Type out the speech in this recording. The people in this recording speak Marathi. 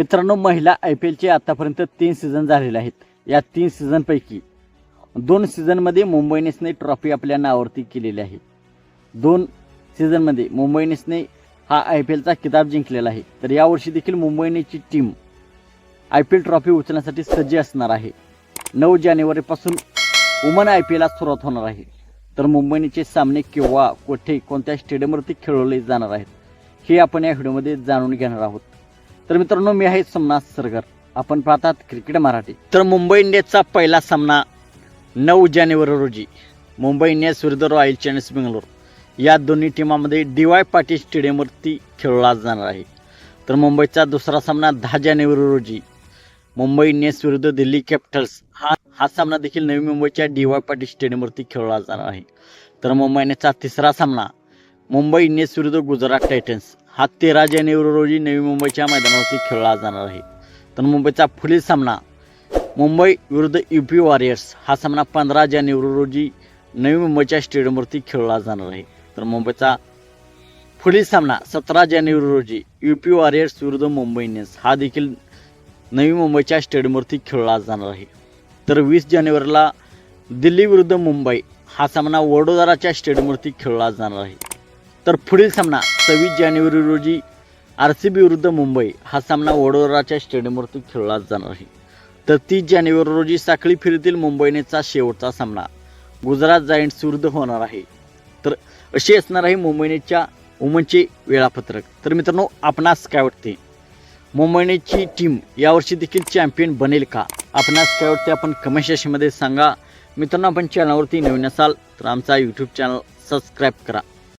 मित्रांनो महिला आय पी एलचे आतापर्यंत तीन सीझन झालेले आहेत. या तीन सीझनपैकी दोन सीझनमध्ये मुंबई इंडियन्सने ट्रॉफी आपल्या नावावरती केलेली आहे. दोन सीझनमध्ये मुंबई इंडियन्सने हा आय पी एलचा किताब जिंकलेला आहे. तर यावर्षी देखील Mumbai इंडियन्सची team I P L trophy उचलण्यासाठी सज्ज असणार आहे. नऊ जानेवारीपासून वुमन आय पी एलला सुरुवात होणार आहे. तर मुंबईचे सामने किंवा कोठे कोणत्या स्टेडियमवरती खेळवले जाणार आहेत हे आपण या व्हिडिओमध्ये जाणून घेणार आहोत. तर मित्रांनो मी आहे सोमनाथ सरगर. आपण पाहतात क्रिकेट मराठी. तर मुंबई इंडियन्सचा पहिला सामना नऊ जानेवारी रोजी मुंबई इंडियन्स विरुद्ध रॉयल चॅलेंजर्स बेंगलोर या दोन्ही टीमामध्ये डी वाय पाटील स्टेडियमवरती खेळला जाणार आहे. तर मुंबईचा दुसरा सामना दहा जानेवारी रोजी मुंबई इंडियन्स विरुद्ध दिल्ली कॅपिटल्स हा हा सामना देखील नवी मुंबईच्या डी वाय पाटील स्टेडियमवरती खेळला जाणार आहे. तर मुंबई इंडियन्सचा तिसरा सामना मुंबई इंडियन्स विरुद्ध गुजरात टायटन्स हा तेरा जानेवारी रोजी नवी मुंबईच्या मैदानावरती खेळला जाणार आहे. तर मुंबईचा पुढील सामना मुंबई विरुद्ध यू पी वॉरियर्स हा सामना पंधरा जानेवारी रोजी नवी मुंबईच्या स्टेडियमवरती खेळला जाणार आहे. तर मुंबईचा पुढील सामना सतरा जानेवारी रोजी यू पी वॉरियर्स विरुद्ध मुंबई इंडियन्स हा देखील नवी मुंबईच्या स्टेडियमवरती खेळला जाणार आहे. तर वीस जानेवारीला दिल्ली विरुद्ध मुंबई हा सामना वडोदराच्या स्टेडियमवरती खेळला जाणार आहे. तर पुढील सामना सव्वीस जानेवारी रोजी आर सी बी विरुद्ध मुंबई हा सामना वडोदराच्या स्टेडियमवरती खेळला जाणार आहे. तर तीस जानेवारी रोजी साखळी फेरीतील मुंबईनेचा शेवटचा सामना गुजरात जायंट्स विरुद्ध होणार आहे. तर अशी असणार आहे मुंबईनेच्या वुमनचे वेळापत्रक. तर मित्रांनो आपणास काय वाटते? मुंबईनेची टीम यावर्षी देखील चॅम्पियन बनेल का? आपणास काय वाटते? आपण कमेंट सेशनमध्ये सांगा. मित्रांनो आपण चॅनलवरती नवीन असाल तर आमचा यूट्यूब चॅनल सबस्क्राईब करा.